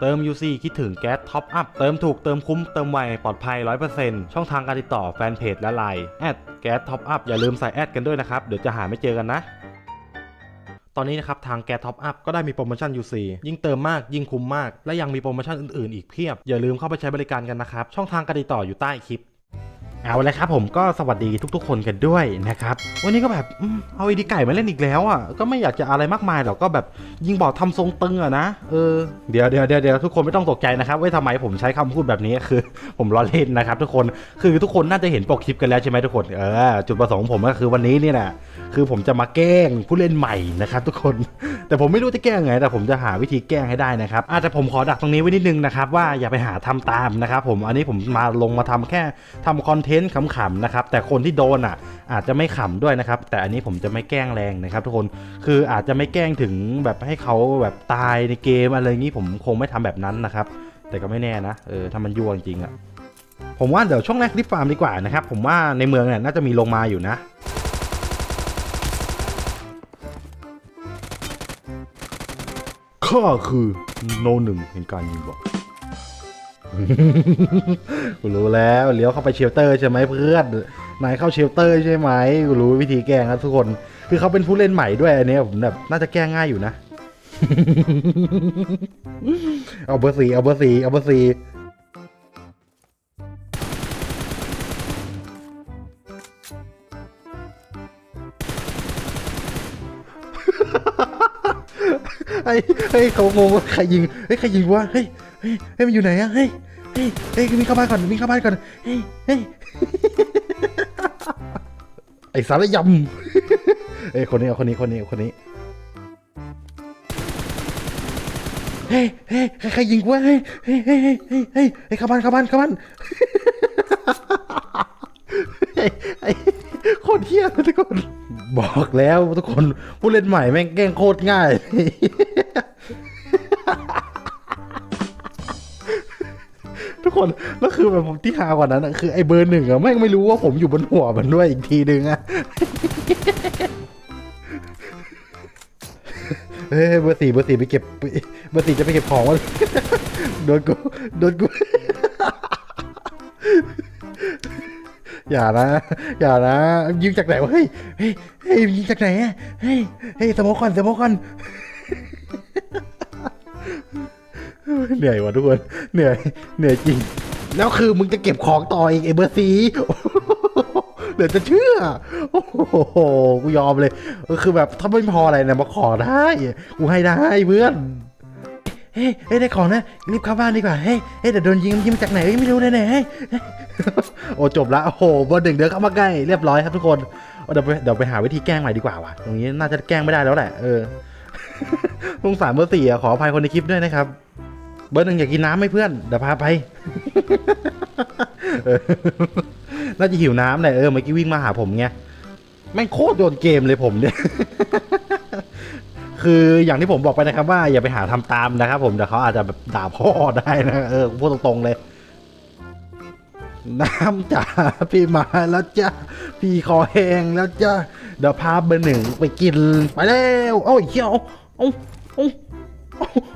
เติม UC คิดถึงแก๊สท็อปอัพเติมถูกเติมคุ้มเติมไวปลอดภัย 100%ช่องทางการติดต่อแฟนเพจและไลน์แอดแก๊สท็อปอัพอย่าลืมใส่แอดกันด้วยนะครับ เดี๋ยวจะหาไม่เจอกันนะตอนนี้นะครับทางแก๊สท็อปอัพก็ได้มีโปรโมชั่น UC ยิ่งเติมมากยิ่งคุ้มมาก และยังมีโปรโมชั่นอื่นๆ อีกเพียบ อย่าลืมเข้าไปใช้บริการกันนะครับ ช่องทางการติดต่ออยู่ใต้คลิป เอาเลยครับผมก็สวัสดีทุกๆ คนกันด้วยนะครับ วันนี้ก็แบบเอาไอดีไก่มาเล่นอีกแล้วอะก็ไม่อยากจะอะไรมากมายหรอกก็แบบยิงบอกทำทรงตึงอะนะเออเดี๋ยวเดี๋ยวเดี๋ยวทุกคนไม่ต้องตกใจนะครับว่าทำไมผมใช้คำพูดแบบนี้คือ ผมล้อเล่นนะครับทุกคนคือทุกคนน่าจะเห็นปกคลิปกันแล้วใช่ไหมทุกคนเออจุดประสงค์ของผมก็คือวันนี้นี่แหละคือผมจะมาแกล้งผู้เล่นใหม่นะครับทุกคน แต่ผมไม่รู้จะแกล้งไงแต่ผมจะหาวิธีแก้ให้ได้นะครับอาจจะผมขอดักตรงนี้ไว้นิดนึงนะครับว่าอย่าไปหาทำตามนะครับผมอันนี้ผมมาลงมาทำแค่ทำคอนเทนต์ขำๆนะครับแต่คนที่โดนอะอาจจะไม่ขำด้วยนะครับแต่อันนี้ผมจะไม่แกล้งแรงนะครับ ทุกคนคืออาจจะไม่แกล้งถึงแบบให้เขาแบบตายในเกมอะไรงี้ผมคงไม่ทำแบบนั้นนะครับแต่ก็ไม่แน่นะเออถ้ามันยั่วจริงๆอะผมว่าเดี๋ยวช่วงแรกรีบฟาร์มดีกว่านะครับผมว่าในเมืองเนี่ยน่าจะมีลงมาอยู่นะ ข้าคือโนหนึ่งแห่งการยิงบอกกูรู้แล้วเลี้ยวเข้าไปเชลเตอร์ใช่ไหมเพื่อนนายเข้าเชลเตอร์ใช่ไหมกูรู้วิธีแกล้งครับทุกคน คือเขาเป็นผู้เล่นใหม่ด้วยอันนี้ผมแบบน่าจะแก้ง่ายอยู่นะ เอาเบอร์สี่เอาเบอร์สี่เอาเบอร์สี่ ไอ้เฮ้ยเขางงว่าใครยิงเฮ้ยใครยิงวะเฮ้ยเฮ้ยเฮ้ยมันอยู่ไหนอะเฮ้ยเฮ้ยเฮ้ยวิ่งเข้าบ้านก่อนวิ่งเข้าบ้านก่อนเฮ้ยเฮ้ยไอ้สารยำเอ้ยคนนี้เอาคนนี้คนนี้คนนี้เฮ้ยเฮ้ยใครยิงวะเฮ้ยเฮ้ยเฮ้ยเฮ้ยเฮ้ยเข้าบ้านเข้าบ้านเข้าบ้าน ตรเที่ยเลยทุกคน บอกแล้วทุกคนผู้เล่นใหม่แม่งแกล้งโคตรง่าย ทุกคนแล้วคือแบบผมที่ฮากว่านั้นอะคือไอ้เบอร์หนึ่งอะแม่งไม่รู้ว่าผมอยู่บนหัวมันด้วยอีกทีหนึ่งอะเฮ้ยเบอร์สี่เบอร์สี่ไปเก็บเบอร์สี่จะไปเก็บของวะโดนกูโดนกู อย่านะ อย่านะ ยิงจากไหนวะ เฮ้ย เฮ้ยเฮ้ยยิงจากไหนอะเฮ้ย เฮ้ยสมกก่อนสมกก่อนเหนื่อยว่ะทุกคน เหนื่อย เหนื่อยจริง แล้วคือมึงจะเก็บของต่ออีกไอ้เบอร์สีเดี๋ยวจะเชื่อ โอ้โห กูยอมเลย คือแบบถ้าไม่พออะไรเนี่ยมาขอได้ กูให้ได้เพื่อน เฮ้ยเฮ้ยได้ของนะรีบเข้าบ้านดีกว่าเฮ้ยเฮ้ยเดี๋ยวโดนยิงยิงมาจากไหนเฮ้ยไม่รู้แน่ๆเฮ้ยเฮ้ยโอ้จบละโอ้โหเบอร์หนึ่งเดินเข้ามาใกล้เรียบร้อยครับทุกคนเดี๋ยวไปเดี๋ยวไปหาวิธีแกล้งใหม่ดีกว่าว่ะตรงนี้น่าจะแกล้งไม่ได้แล้วแหละเออสงสารเบอร์สี่อะขออภัยคนในคลิปด้วยนะครับ เบอร์หนึ่งอยากกินน้ำไหมเพื่อนเดี๋ยวพาไปเออน่าจะหิวน้ำเลยเออเมื่อกี้วิ่งมาหาผมไงแม่งโคตรโดนเกมเลยผมเนี่ย คืออย่างที่ผมบอกไปนะครับว่าอย่าไปหาทำตามนะครับ ผมเดี๋ยวเขาอาจจะแบบด่าพ่อได้นะเออพูดตรงๆเลย น้ำจ๋าพี่มาแล้วจ้ะพี่คอแห้งแล้วจ้ะเดี๋ยวพาเบอร์หนึ่งไปกินไปแล้วโอ้าไอ้เขี้ยวโอ้โอ้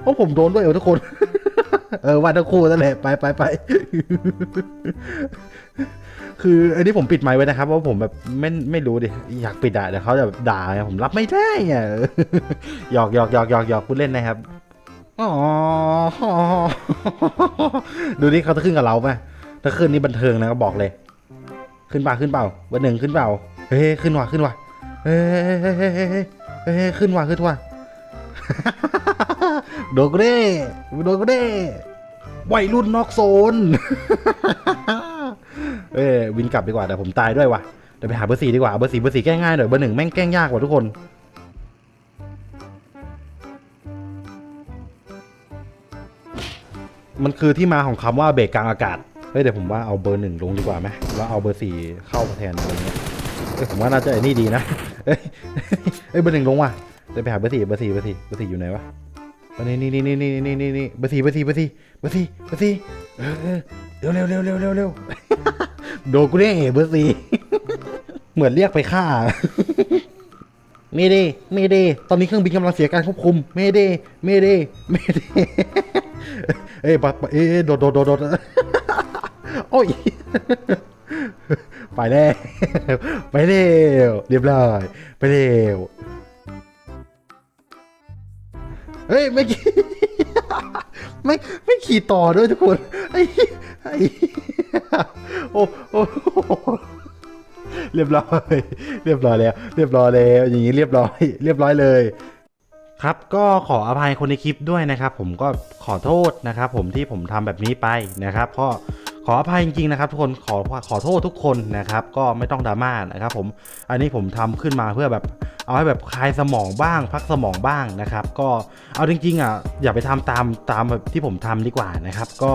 โอ้ผมโดนด้วยทุกคน เออว่าทั้งคู่นั่นแหละไปไปไปคืออันนี้ผมปิดไมค์ไว้นะครับเพราผมแบบไม่ไม่รู้ดิอยากปิดอะเดี๋ยวเขาจะด่าผมรับไม่ได้อะหยอกหยอกหยอกหยอกหยอกพูดเล่นนะครับอ๋อดูนี่เขาจะขึ้นกับเราไหมถ้าขึ้นนี่บันเทิงนะก็บอกเลย ขึ้นเปล่าขึ้นเปล่าวันหนึ่งขึ้นเปล่าเฮ้ยขึ้นว่ะขึ้นว่ะเฮ้เฮ้เฮ้เฮ้เฮ้ยเฮ้ยเฮ้ยขึ้นว่ะขึ้นว่ะ โดนกูเด้โดนกูเด้วัยรุ่นนอกโซน เอ้ยวินกลับดีกว่าแต่ผมตายด้วยว่ะเดี๋ยวไปหาเบอร์สี่ดีกว่าเบอร์สี่เบอร์สี่แก้ง่ายหน่อยเบอร์หนึ่งแม่งแกล้งยากกว่าทุกคนมันคือที่มาของคำว่าเบรกกลางอากาศ เฮ้ยเดี๋ยวผมว่าเอาเบอร์หนึ่งลงดีกว่าไหมแล้วเอาเบอร์สี่เข้ามาแทนอะไรเงี้ยเอ้ยผมว่าน่าจะไอ้นี่ดีนะ เอ้ยเอ้ยเบอร์หนึ่งลงว่ะเดี๋ยวไปหาเบอร์สี่เบอร์สี่เบอร์สี่เบอร์สี่อยู่ไหนวะ อันนี้นี่นี่นี่นี่นี่นี่นี่บอร์สี่เบอร์สี่เบอร์สี่เบอร์สี่เบอร์สี่เร็วเร็วเร็วเร็วเร็วเร็วโดกูได้เบอร์สี่เหมือนเรียกไปฆ่าเมเดเมเดตอนนี้เครื่องบินกำลังเสียการควบคุม เมเดเมเดเมเดเอ้ยปะปะเอ้ยโดดโดดโดดโดดโอ้ยไปแล้ว ไปเร็วเรียบร้อย ไปเร็ว เฮ้ยไม่ขี่ไม่ไม่ขี่ต่อด้วยทุกคนไอ้ไอ้โอ้โอ้เรียบร้อย เรียบร้อยแล้ว เรียบร้อยแล้ว อย่างนี้เรียบร้อย เรียบร้อยเลย ครับก็ขออภัยคนในคลิปด้วยนะครับ ผมก็ขอโทษนะครับ ผมที่ผมทำแบบนี้ไปนะครับก็ขออภัยจริงๆนะครับทุกคนขอขอโทษทุกคนนะครับ ก็ไม่ต้องดราม่านะครับ ผมอันนี้ผมทำขึ้นมาเพื่อแบบ เอาให้แบบคลายสมองบ้าง พักสมองบ้างนะครับ ก็เอาจริงๆอะอย่าไปทำตามตามแบบที่ผมทำดีกว่านะครับ ก็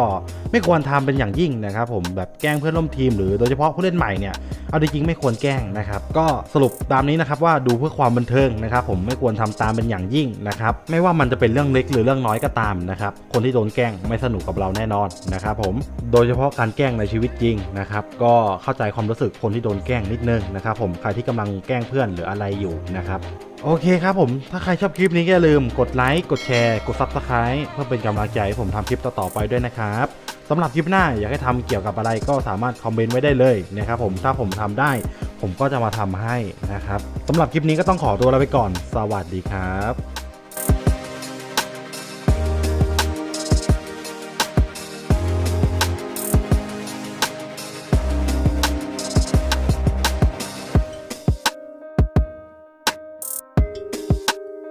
ไม่ควรทำเป็นอย่างยิ่งนะครับผมแบบแกล้งเพื่อนร่วมทีมหรือโดยเฉพาะผู้เล่นใหม่เนี่ยเอาจริงๆไม่ควรแกล้งนะครับ ก็สรุปตามนี้นะครับว่าดูเพื่อความบันเทิงนะครับ ผมไม่ควรทำตามเป็นอย่างยิ่งนะครับ ไม่ว่ามันจะเป็นเรื่องเล็กหรือเรื่องน้อยก็ตามนะครับ คนที่โดนแกล้งไม่สนุกกับเราแน่นอนนะครับผมโดยเฉพาะการแกล้งในชีวิตจริงนะครับก็เข้าใจความรู้สึกคนที่โดนแกล้งนิดนึงนะครับผมใครที่กำลังแกล้งเพื่อนหรืออะไรอยู่นะครับ โอเคครับผม ถ้าใครชอบคลิปนี้อย่าลืมกดไลค์กดแชร์กด Subscribe เพื่อเป็นกำลังใจให้ผมทำคลิปต่อๆไปด้วยนะครับสำหรับคลิปหน้าอยากให้ทำเกี่ยวกับอะไรก็สามารถคอมเมนต์ไว้ได้เลยนะครับผมถ้าผมทำได้ ผมก็จะมาทำให้นะครับสำหรับคลิปนี้ก็ต้องขอตัวลาไปก่อน สวัสดีครับ